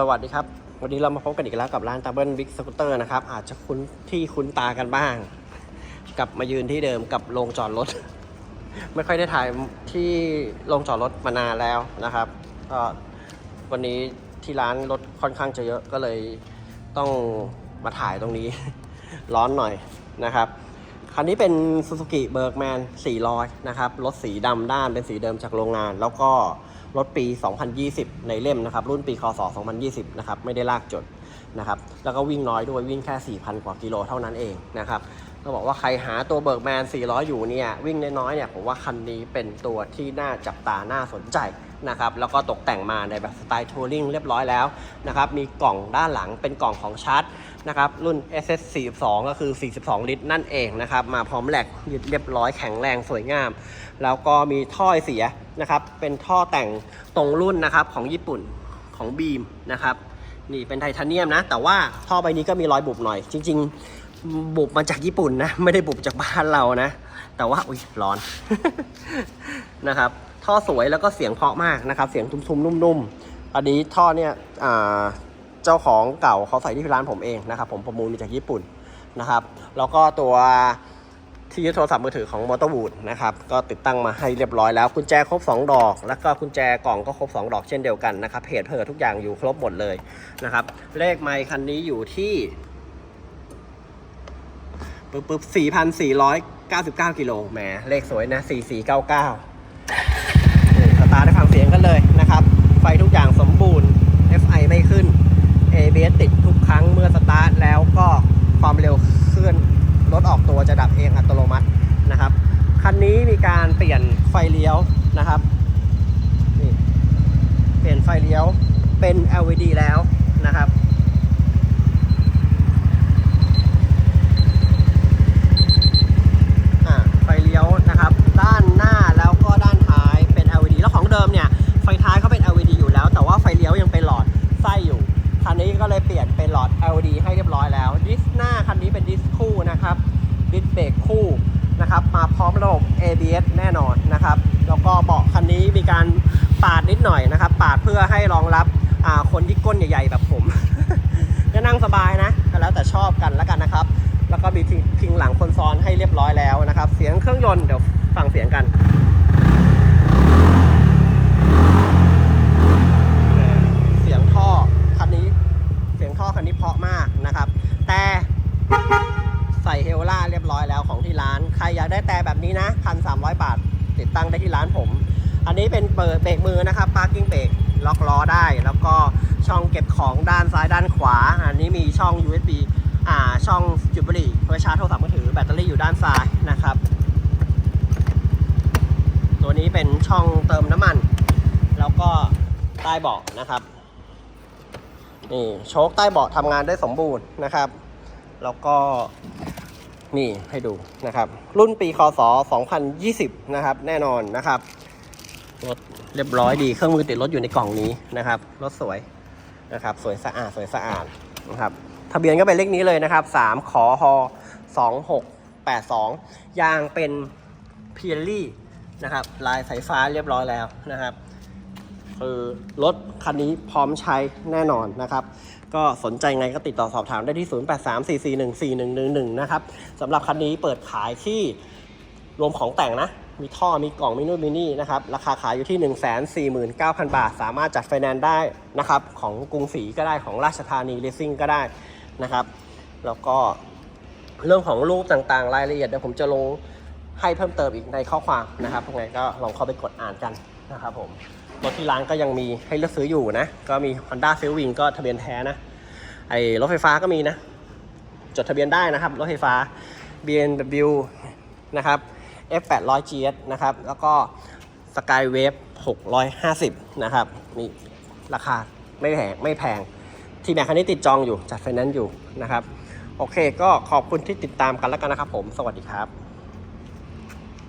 สวัสดีครับ วันนี้เรามาพบกันอีกแล้วกับร้านตาเบิลบิ๊กสกูตเตอร์นะครับ อาจจะคุ้นที่คุ้นตากันบ้าง กลับมายืนที่เดิมกับโรงจอดรถ ไม่ค่อยได้ถ่ายที่โรงจอดรถมานานแล้วนะครับก็วันนี้ที่ร้านรถค่อนข้างจะเยอะก็เลยต้องมาถ่ายตรงนี้ ร้อนหน่อยนะครับ คันนี้เป็น Suzuki Bergman 400 นะครับ รถสีดำด้านเป็นสีเดิมจากโรงงาน แล้วก็รถปี 2020 ในเล่มนะครับ รุ่นปีคศ2020 นะครับ ไม่ได้ลากจดนะครับ แล้วก็วิ่งน้อยด้วยวิ่งแค่ 4,000 กว่ากิโลเท่านั้นเองนะครับก็บอกว่าใครหาตัว Bergman 400 อยู่เนี่ย วิ่งน้อยๆเนี่ยผมว่าคันนี้เป็นตัวที่น่าจับตาน่าสนใจ นะครับแล้วก็ตกแต่งมาในแบบสไตล์ทัวริงเรียบร้อยแล้วนะครับมีกล่องด้านหลังเป็นกล่องของชาร์จนะครับรุ่น SS 42 ก็คือ 42 ลิตร นั่นเองนะครับมาพร้อมแหลกยึดเรียบร้อยแข็งแรงสวยงาม แล้วก็มีท่อเสียนะครับเป็นท่อแต่งตรงรุ่นนะครับของญี่ปุ่นของบีมนะครับนี่เป็นไทเทเนียมนะ แต่ว่าท่อใบนี้ก็มีรอยบุบหน่อย จริง ๆ บุบมาจากญี่ปุ่นนะ ไม่ได้บุบจากบ้านเรานะ แต่ว่าอุ้ยร้อนนะครับ ท่อสวยแล้วก็เสียงเพาะมากนะครับ เสียงทุ้มๆนุ่มๆอันนี้ท่อเนี่ยเจ้าของเก่าเขาใส่ที่ร้านผมเองนะครับ ผมประมูลมาจากญี่ปุ่นนะครับ แล้วก็ตัวที่ยึดโทรศัพท์มือถือของมอเตอร์ o ูดนะครับก็ติดตั้งมาให้เรียบร้อยแล้วกุญแจครบ 2 ดอก แล้วก็กุญแจกล่องก็ครบ 2 ดอกเช่นเดียวกันนะครับเพจเพอทุกอย่างอยู่ครบหมดเลยนะครับเลขไมค์คันนี้อยู่ที่ปึ๊บปึ๊บ4,499กิโลแหมเลขสวยนะ4499นี่เก้าเก้าสตาร์ทได้ฟังเสียง กันเลยนะครับ ไฟทุกอย่างสมบูรณ์ FI ไม่ขึ้น ABS ติดทุกครั้งเมื่อสตาร์ทแล้วก็ความเร็วเคลื่อนรถออกตัวจะดับเองอัตโนมัตินะครับ คันนี้มีการเปลี่ยนไฟเลี้ยวนะครับนี่เปลี่ยนไฟเลี้ยวเป็น LED แล้วนะครับ อ่าไฟเลี้ยวนะครับ ด้านหน้าแล้วก็ด้านท้ายเป็น LED แล้วของเดิมเนี่ย ไฟท้ายเขาเป็น LED อยู่แล้ว แต่ว่าไฟเลี้ยวยังเป็นหลอดไส้อยู่ คันนี้ก็เลยเปลี่ยนเป็นหลอด LED ให้เรียบร้อยแล้ว ดิสหน้าคันนี้เป็นดิสคู่นะครับ ดิส เบรกคู่นะครับมาพร้อมระบบ ABS แน่นอนนะครับ แล้วก็เบาะคันนี้มีการปาดนิดหน่อยนะครับ ปาดเพื่อให้รองรับคนที่ก้นใหญ่ๆแบบผมก็นั่งสบายนะก็แล้วแต่ชอบกันแล้วกันนะครับ แล้วก็มีพิงพิงหลังคนซ้อนให้เรียบร้อยแล้วนะครับ เสียงเครื่องยนต์เดี๋ยวฟังเสียงกัน เสียงท่อคันนี้ เสียงท่อคันนี้เพราะมากนะครับ แต่ใส่เฮลล่าเรียบร้อยแล้วของที่ร้าน ใครอยากได้แต่แบบนี้นะพันสามบาท ตั้งได้ที่ร้านผม อันนี้เป็นเปิดเบรกมือนะครับ parking brake ล็อกล้อได้ แล้วก็ช่องเก็บของด้านซ้ายด้านขวา อันนี้มีช่อง USB อ่าช่องจุดบุหรี่เพื่อชาร์จโทรศัพท์มือถือแบตเตอรี่อยู่ด้านซ้ายนะครับ ตัวนี้เป็นช่องเติมน้ำมัน แล้วก็ใต้เบาะนะครับนี่โชคใต้เบาะทำงานได้สมบูรณ์นะครับ แล้วก็ นี่ให้ดูนะครับ รุ่นปีคศ 2020 นะครับ แน่นอนนะครับ รถเรียบร้อยดี เครื่องมือติดรถอยู่ในกล่องนี้นะครับ รถสวยนะครับ สวยสะอาด สวยสะอาดนะครับ ทะเบียนก็เป็นเลขนี้เลยนะครับ 3 ขอฮ2682 ยางเป็นเพียรี่นะครับ ลายสายฟ้าเรียบร้อยแล้วนะครับ คือรถคันนี้พร้อมใช้แน่นอนนะครับ ก็สนใจไงก็ติดต่อสอบถามได้ที่ 0834414111 นะครับสำหรับคันนี้เปิดขายที่รวมของแต่งนะ มีท่อมีกล่องมีนู่นมีนี่นะครับ ราคาขายอยู่ที่ 149,000 บาท สามารถจัดไฟแนนซ์ได้นะครับ ของกรุงศรีก็ได้ของราชธานีเลสซิ่งก็ได้นะครับ แล้วก็เรื่องของรูปต่างๆ รายละเอียดเดี๋ยวผมจะลงให้เพิ่มเติมอีกในข้อความนะครับยังไงก็ลองเข้าไปกดอ่านกันนะครับผม รถที่ร้านก็ยังมีให้เลือกซื้ออยู่นะ ก็มี Honda s i l w i n ก็ทะเบียนแท้นะ ไอ้รถไฟฟ้าก็มีนะ จดทะเบียนได้นะครับ รถไฟฟ้า BMW นะครับ F800 GS นะครับ แล้วก็ Skywave 650 นะครับนี่ราคาไม่แพงไม่แพง ที่แม็กคันนี้ติดจองอยู่จัดไฟแนนซ์อยู่นะครับ โอเคก็ขอบคุณที่ติดตามกันแล้วกันนะครับผม สวัสดีครับ